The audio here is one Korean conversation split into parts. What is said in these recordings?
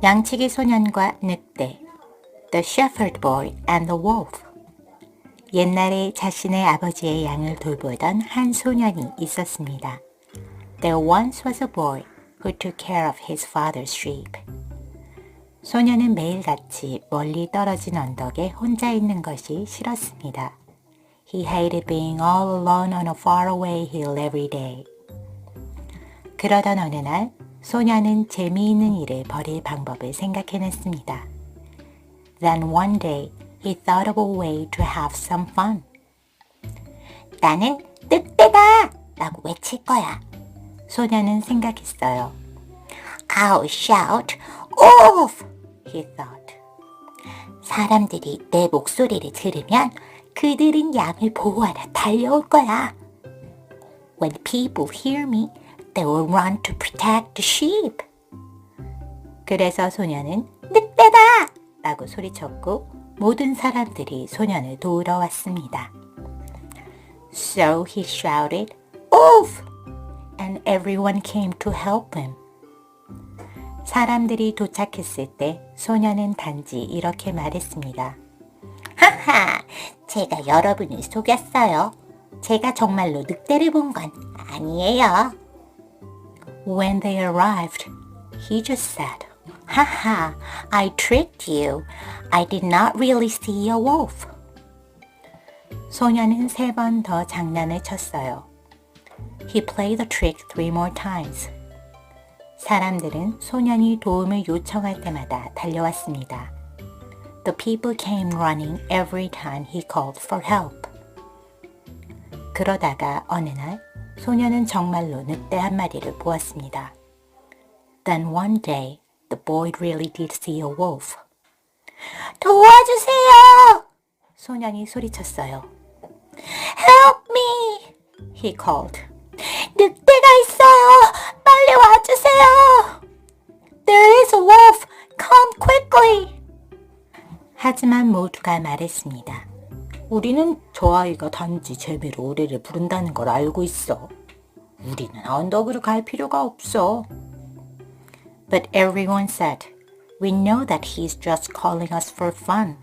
양치기 소년과 늑대 The Shepherd Boy and the Wolf 옛날에 자신의 아버지의 양을 돌보던 한 소년이 있었습니다. There once was a boy who took care of his father's sheep. 소년은 매일같이 멀리 떨어진 언덕에 혼자 있는 것이 싫었습니다. He hated being all alone on a faraway hill every day. 그러던 어느 날 소년은 재미있는 일을 벌일 방법을 생각해냈습니다. Then one day he thought of a way to have some fun. 나는 늑대다! 라고 외칠 거야. 소년은 생각했어요. I'll shout, off! he thought. 사람들이 내 목소리를 들으면 그들은 양을 보호하러 달려올 거야. When people hear me, they will run to protect the sheep. 그래서 소년은 늑대다! 라고 소리쳤고 모든 사람들이 소년을 도우러 왔습니다. So he shouted, Off! And everyone came to help him. 사람들이 도착했을 때 소년은 단지 이렇게 말했습니다. 하하, 제가 여러분을 속였어요. 제가 정말로 늑대를 본 건 아니에요. When they arrived, he just said, Haha, I tricked you. I did not really see a wolf. 소년은 세 번 더 장난을 쳤어요. He played the trick three more times. 사람들은 소년이 도움을 요청할 때마다 달려왔습니다. The people came running every time he called for help. 그러다가 어느 날 소년은 정말로 늑대 한 마리를 보았습니다. Then one day the boy really did see a wolf. 도와주세요! 소년이 소리쳤어요. Help me! He called. 늑대가 있어요! 빨리 와주세요! There is a wolf! Come quickly! 하지만 모두가 말했습니다. 우리는 저 아이가 단지 재미로 노래를 부른다는 걸 알고 있어. 우리는 언덕으로 갈 필요가 없어. But everyone said, We know that he's just calling us for fun.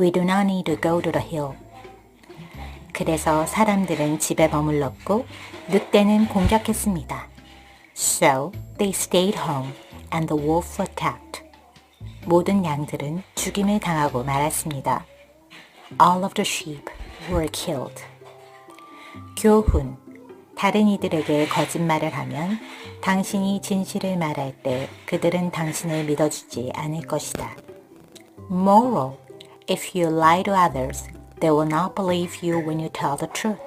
We do not need to go to the hill. 그래서 사람들은 집에 머물렀고 늑대는 공격했습니다. So they stayed home and the wolf attacked. 모든 양들은 죽임을 당하고 말았습니다. All of the sheep were killed. 교훈. 다른 이들에게 거짓말을 하면 당신이 진실을 말할 때 그들은 당신을 믿어주지 않을 것이다. Moral. If you lie to others, they will not believe you when you tell the truth.